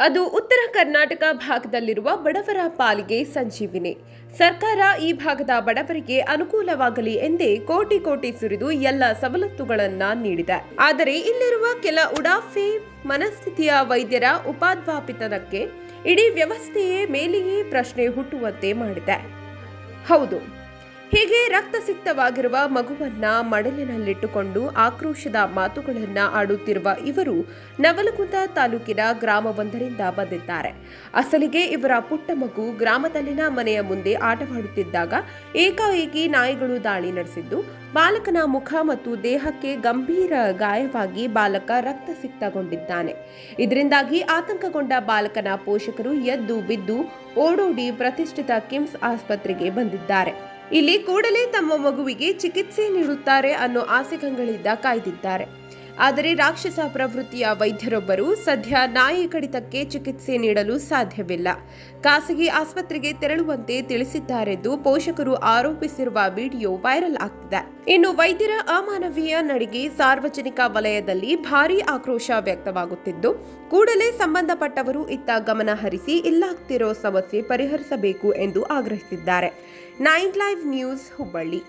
ಅದು ಉತ್ತರ ಕರ್ನಾಟಕ ಭಾಗದಲ್ಲಿರುವ ಬಡವರ ಪಾಲಿಗೆ ಸಂಜೀವಿನಿ. ಸರ್ಕಾರ ಈ ಭಾಗದ ಬಡವರಿಗೆ ಅನುಕೂಲವಾಗಲಿ ಎಂದೇ ಕೋಟಿ ಕೋಟಿ ಸುರಿದು ಎಲ್ಲ ಸವಲತ್ತುಗಳನ್ನು ನೀಡಿದೆ. ಆದರೆ ಇಲ್ಲಿರುವ ಕೆಲ ಉಡಾಫೆ ಮನಸ್ಥಿತಿಯ ವೈದ್ಯರ ಉಪಾಧ್ಯಾಪಿತನಕ್ಕೆ ಇಡೀ ವ್ಯವಸ್ಥೆಯೇ ಮೇಲೆಯೇ ಪ್ರಶ್ನೆ ಹುಟ್ಟುವಂತೆ ಮಾಡಿದೆ. ಹೌದು. ಹೀಗೆ ರಕ್ತಸಿಕ್ತವಾಗಿರುವ ಮಗುವನ್ನ ಮಡಲಿನಲ್ಲಿಟ್ಟುಕೊಂಡು ಆಕ್ರೋಶದ ಮಾತುಗಳನ್ನ ಆಡುತ್ತಿರುವ ಇವರು ನವಲಗುಂದ ತಾಲೂಕಿನ ಗ್ರಾಮವೊಂದರಿಂದ ಬಂದಿದ್ದಾರೆ. ಅಸಲಿಗೆ ಇವರ ಪುಟ್ಟ ಮಗು ಗ್ರಾಮದಲ್ಲಿನ ಮನೆಯ ಮುಂದೆ ಆಟವಾಡುತ್ತಿದ್ದಾಗ ಏಕಾಏಕಿ ನಾಯಿಗಳು ದಾಳಿ ನಡೆಸಿದ್ದು, ಬಾಲಕನ ಮುಖ ಮತ್ತು ದೇಹಕ್ಕೆ ಗಂಭೀರ ಗಾಯವಾಗಿ ಬಾಲಕ ರಕ್ತಸಿಕ್ತಗೊಂಡಿದ್ದಾನೆ ಇದರಿಂದಾಗಿ ಆತಂಕಗೊಂಡ ಬಾಲಕನ ಪೋಷಕರು ಎದ್ದು ಬಿದ್ದು ಓಡೋಡಿ ಪ್ರತಿಷ್ಠಿತ ಕಿಮ್ಸ್ ಆಸ್ಪತ್ರೆಗೆ ಬಂದಿದ್ದಾರೆ. ಇಲ್ಲಿ ಕೂಡಲೇ ತಮ್ಮ ಮಗುವಿಗೆ ಚಿಕಿತ್ಸೆ ನೀಡುತ್ತಾರೆ ಅನ್ನೋ ಆಸೆಗಂಗಳಿಂದ ಕಾಯ್ದಿದ್ದಾರೆ. ಆದರೆ ರಾಕ್ಷಸ ಪ್ರವೃತ್ತಿಯ ವೈದ್ಯರೊಬ್ಬರು ಸದ್ಯ ನಾಯಿ ಕಡಿತಕ್ಕೆ ಚಿಕಿತ್ಸೆ ನೀಡಲು ಸಾಧ್ಯವಿಲ್ಲ. ಖಾಸಗಿ ಆಸ್ಪತ್ರೆಗೆ ತೆರಳುವಂತೆ ತಿಳಿಸಿದ್ದಾರೆಂದು ಪೋಷಕರು ಆರೋಪಿಸಿರುವ ವಿಡಿಯೋ ವೈರಲ್ ಆಗ್ತಿದೆ. ಇನ್ನು ವೈದ್ಯರ ಅಮಾನವೀಯ ನಡಿಗೆ ಸಾರ್ವಜನಿಕ ವಲಯದಲ್ಲಿ ಭಾರೀ ಆಕ್ರೋಶ ವ್ಯಕ್ತವಾಗುತ್ತಿದ್ದು, ಕೂಡಲೇ ಸಂಬಂಧಪಟ್ಟವರು ಇತ್ತ ಗಮನ ಹರಿಸಿ ಇಲ್ಲಾಗ್ತಿರೋ ಸಮಸ್ಯೆ ಪರಿಹರಿಸಬೇಕು ಎಂದು ಆಗ್ರಹಿಸಿದ್ದಾರೆ. Nine live news Hubballi.